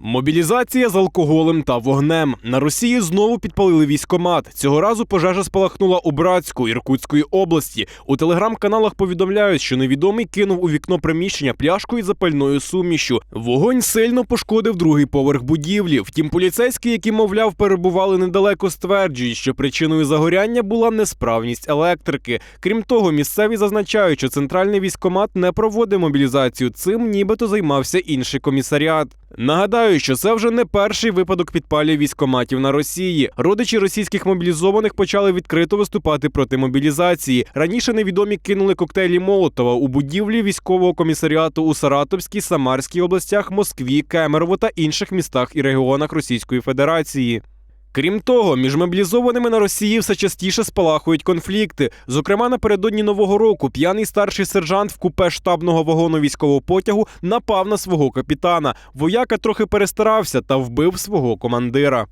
Мобілізація з алкоголем та вогнем на Росії знову підпалили військомат. Цього разу пожежа спалахнула у Братську Іркутської області. У телеграм-каналах повідомляють, що невідомий кинув у вікно приміщення пляшку із запальною сумішю. Вогонь сильно пошкодив другий поверх будівлі. Втім, поліцейські, які мовляв перебували недалеко, стверджують, що причиною загоряння була несправність електрики. Крім того, місцеві зазначають, що центральний військомат не проводить мобілізацію. Цим нібито займався інший комісаріат. Нагадаю, що це вже не перший випадок підпалів військоматів на Росії. Родичі російських мобілізованих почали відкрито виступати проти мобілізації. Раніше невідомі кинули коктейлі Молотова у будівлі військового комісаріату у Саратовській, Самарській областях, Москві, Кемерово та інших містах і регіонах Російської Федерації. Крім того, між мобілізованими на Росії все частіше спалахують конфлікти. Зокрема, напередодні нового року п'яний старший сержант в купе штабного вагону військового потягу напав на свого капітана. Вояка трохи перестарався та вбив свого командира.